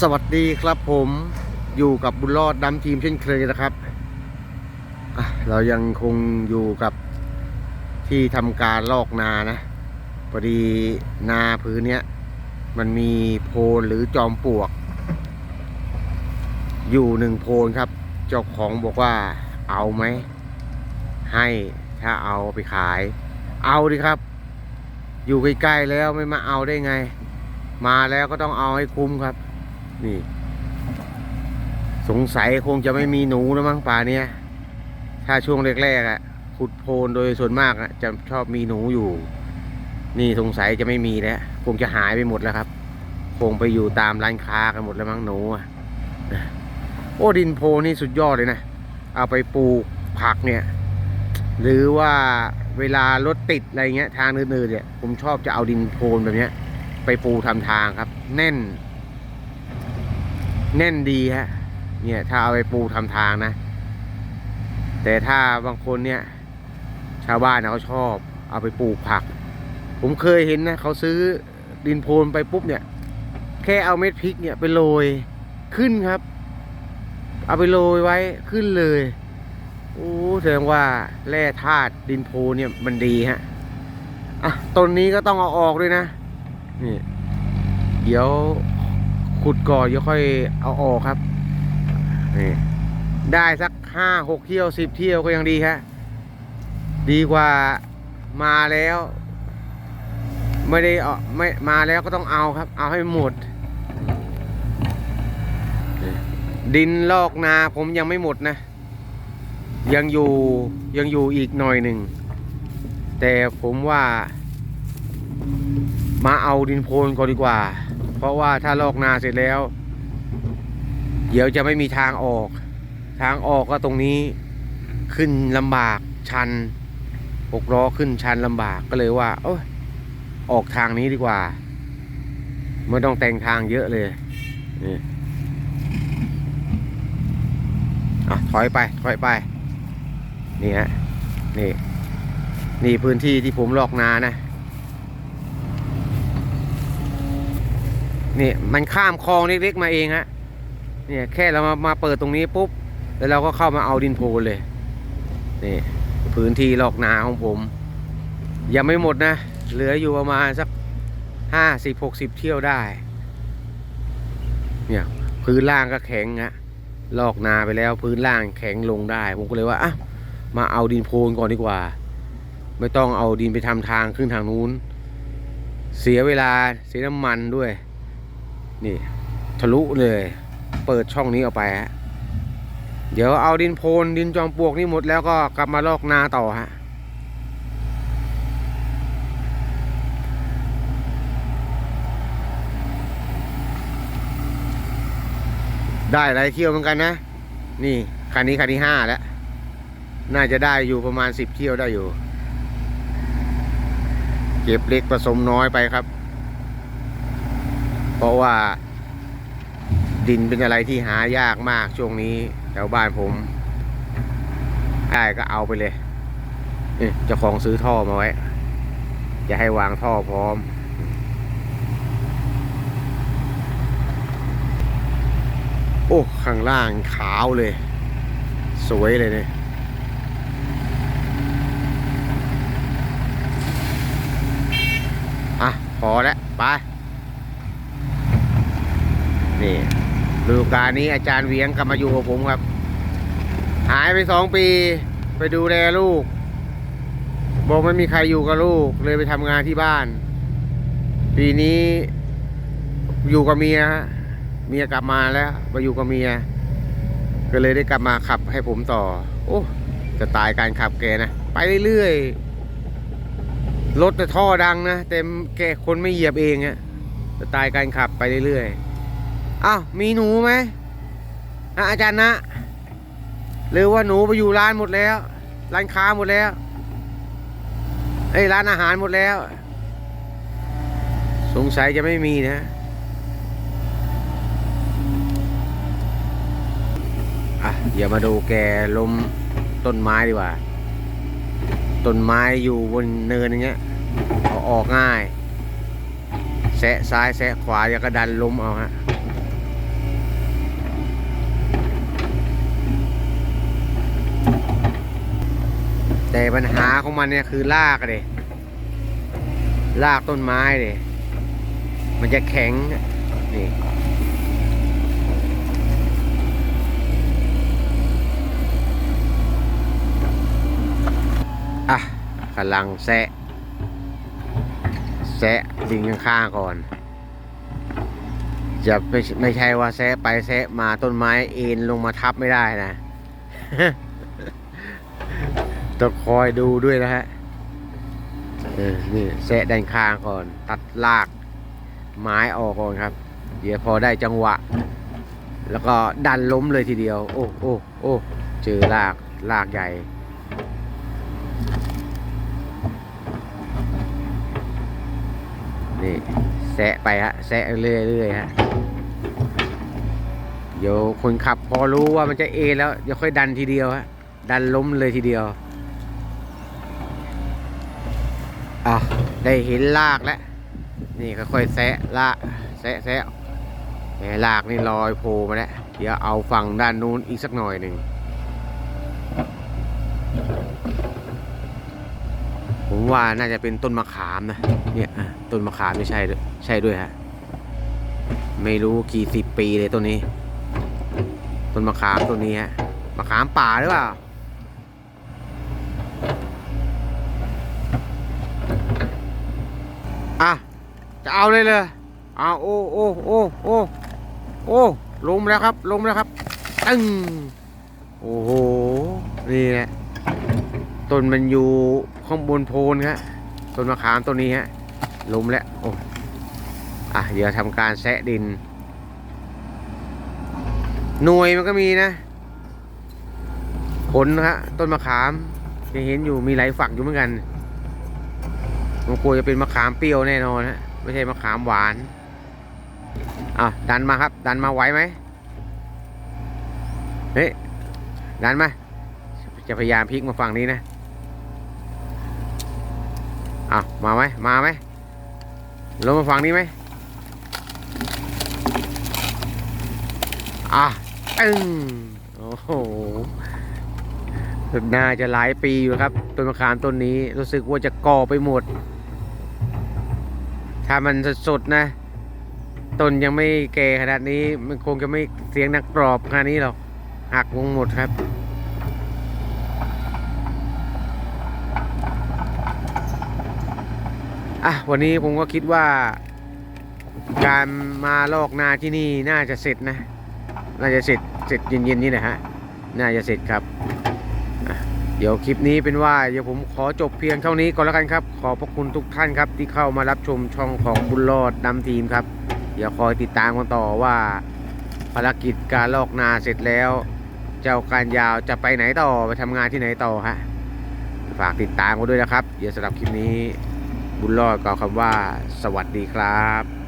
สวัสดีครับผมอยู่กับบุญรอดดำทีมเช่นเคยนะครับ เรายังคงอยู่กับที่ทำการลอกนานะพอดีนาพื้นเนี้ย มันมีโพนหรือจอมปลวก อยู่หนึ่งโพนครับ เจ้าของบอกว่าเอาไหม ให้ถ้าเอาไปขาย เอาดิครับ อยู่ใกล้ๆแล้วไม่มาเอาได้ไง มาแล้วก็ต้องเอาให้คุ้มครับ นี่ สงสัยคงจะไม่มีหนูแล้วมั้งป่าเนี้ยถ้าช่วงแรกๆอะ่ะ ขุดโพนโดยส่วนมากอะจะชอบมีหนูอยู่ นี่สงสัยจะไม่มีแล้วคงจะหายไปหมดแล้วครับ คงไปอยู่ตามร้านค้ากันหมดแล้วมั้งหนูอะโอ้ดินโพนี่สุดยอดเลยนะ เอาไปปลูกผักเนี่ย หรือว่าเวลารถติดอะไรเงี้ยทางอื่นๆเนี่ย ผมชอบจะเอาดินโพนแบบเนี้ย ไปปูทำทางครับ แน่น แน่นดีฮะ เนี่ย ถ้าเอาไปปูทำทางนะ แต่ถ้าบางคนเนี่ย ชาวบ้านเขาชอบ เอาไปปลูกผัก ผมเคยเห็นนะเขาซื้อดินโพนไปปุ๊บเนี่ย แค่เอาเม็ดพริกเนี่ยไปโรยขึ้นครับ เอาไปโรยไว้ขึ้นเลยโอ้แสดงว่าแร่ธาตุดินโพนเนี่ยมันดีฮะอะต้นนี้ก็ต้องเอาออกด้วยนะนี่เดี๋ยว ขุดก่อนเดี๋ยวค่อยเอาออกครับนี่ได้สักห้าหกเที่ยวสิบเที่ยวก็ยังดีฮะดีกว่ามาแล้ว ไม่ได้เอาไม่มาแล้วก็ต้องเอาครับ เอาให้หมด ดินลอกนาผมยังไม่หมดนะ ยังอยู่ยังอยู่อีกหน่อยหนึ่ง แต่ผมว่า มาเอาดินโพนก่อนดีกว่า เพราะว่าถ้าลอกนาเสร็จแล้ว เดี๋ยวจะไม่มีทางออก ทางออกก็ตรงนี้ขึ้นลำบากชันหกล้อขึ้นชันลำบากก็เลยว่าโอ้ยออกทางนี้ดีกว่าไม่ต้องแต่งทางเยอะเลยนี่อะถอยไปถอยไปนี่ฮะนี่นี่พื้นที่ที่ผมลอกนานะ นี่มันข้ามคลองเล็กๆมาเองฮะเนี่ยแค่เรามามาเปิดตรงนี้ปุ๊บแล้วเราก็เข้ามาเอาดินโพนเลยนี่พื้นที่ลอกนาของผม ยังไม่หมดนะ เหลืออยู่ประมาณสักห้าสิบหกสิบเที่ยวได้ เนี่ยพื้นล่างก็แข็งฮะลอกนาไปแล้วพื้นล่างแข็งลงได้ ผมก็เลยว่าอะมาเอาดินโพนก่อนดีกว่า ไม่ต้องเอาดินไปทำทางขึ้นทางนู้น เสียเวลาเสียน้ำมันด้วย นี่ ทะลุเลย เปิดช่องนี้ออกไปฮะเดี๋ยวเอาดินโพนดินจอมปลวกนี่หมดแล้วก็กลับมาลอกนาต่อฮะได้หลายเที่ยวเหมือนกันนะ นี่คันนี้คันที่ห้าแล้ว น่าจะได้อยู่ประมาณสิบเที่ยวได้อยู่ เก็บเล็กผสมน้อยไปครับ เพราะว่าดินเป็นอะไรที่หายากมากช่วงนี้แถวบ้านผมได้ก็เอาไปเลยเจ้าของซื้อท่อมาไว้ จะให้วางท่อพร้อม โอ้ ข้างล่างขาวเลย สวยเลยเนี่ยอะ พอแล้ว ไป นี่ฤดูกาลนี้อาจารย์เวียงกลับมาอยู่กับผมครับ หายไปสองปี ไปดูแลลูก บอกไม่มีใครอยู่กับลูก เลยไปทำงานที่บ้าน ปีนี้อยู่กับเมียเมียกลับมาแล้วมาอยู่กับเมีย ก็เลยได้กลับมาขับให้ผมต่อ โอ้จะตายการขับแกนะ ไปเรื่อยๆรถแต่ท่อดังนะแต่แกคนไม่เหยียบเองอะจะตายการขับไปเรื่อยๆ อ้าวมีหนูไหมอะอาจารย์นะ หรือว่าหนูไปอยู่ร้านหมดแล้ว ร้านค้าหมดแล้วเอ้ร้านอาหารหมดแล้ว สงสัยจะไม่มีนะ อะอย่ามาดูแกล้มต้นไม้ดีกว่า ต้นไม้อยู่บนเนินอย่างเงี้ยเอาออกง่ายแซะซ้ายแซะขวาอย่ากระดันล้มเอาฮะ แต่ปัญหาของมันเนี่ยคือรากเลยรากต้นไม้เลยมันจะแข็งนี่อะกำลังแซะแซะดินข้างๆก่อนจะไม่ไม่ใช่ว่าแซะไปแซะมาต้นไม้เอ็นลงมาทับไม่ได้นะ ต้องคอยดูด้วยนะฮะเออนี่แซะด้านข้างก่อน ตัดรากไม้ออกก่อนครับ เดี๋ยวพอได้จังหวะ แล้วก็ดันล้มเลยทีเดียว โอ้โอ้โอ้เจอรากรากใหญ่นี่แซะไปฮะแซะเรื่อยๆฮะเดี๋ยวคนขับพอรู้ว่ามันจะเอแล้วเดี๋ยวค่อยดันทีเดียวฮะดันล้มเลยทีเดียว อะได้เห็นลากแล้ว นี่ค่อยๆแซะลากแซะแซะแหลากนี่ลอยโผล่มาแล้ว เดี๋ยวเอาฝั่งด้านนู้นอีกสักหน่อยหนึ่งผมว่าน่าจะเป็นต้นมะขามนะเนี่ยอะต้นมะขามไม่ใช่ด้วยใช่ด้วยฮะไม่รู้กี่สิบปีเลยต้นนี้ ต้นมะขามต้นนี้ฮะมะขามป่าหรือเปล่า อะ จะเอาเลยเลยเอาโอ้โอ้โอ้โอ้โอ้ลมแล้วครับลมแล้วครับตึ้งโอ้โห นี่แหละต้นมันอยู่ข้างบนโพนครับต้นมะขามต้นนี้ฮะล้มแล้วโอ้อะเดี๋ยวทำการแซะดิน หน่วยมันก็มีนะ ผลนะฮะต้นมะขามยังเห็นอยู่มีหลายฝักอยู่เหมือนกันมันกลัวจะเป็นมะขามเปรี้ยวแน่นอนฮะ ไม่ใช่มะขามหวานอะดันมาครับ ดันมาไหวไหมเฮ้ยดันมา จะพยายามพลิกมาฝั่งนี้นะอะมาไหมมาไหมลงมาฝั่งนี้ไหมอะตึ้งโอ้โหน่าจะหลายปีอยู่ครับต้นมะขามต้นนี้รู้สึกว่าจะก่อไปหมด ถ้ามันสดๆนะต้นยังไม่แก่ขนาดนี้มันคงจะไม่เสียงนักปรอบขนาดนี้หรอกหักวงหมดครับอะวันนี้ผมก็คิดว่า การมาลอกนาที่นี่น่าจะเสร็จนะ น่าจะเสร็จเสร็จเย็นๆนี่แหละฮะ น่าจะเสร็จครับ เดี๋ยวคลิปนี้เป็นว่าเดี๋ยวผมขอจบเพียงเท่านี้ก่อนแล้วกันครับ ขอบพระคุณทุกท่านครับ ที่เข้ามารับชมช่องของบุญรอดนำทีมครับ เดี๋ยวคอยติดตามกันต่อว่า ภารกิจการลอกนาเสร็จแล้ว เจ้าการยาวจะไปไหนต่อไปทำงานที่ไหนต่อฮะฝากติดตามกันด้วยนะครับ เดี๋ยวสำหรับคลิปนี้บุญรอดกล่าวคำว่า สวัสดีครับ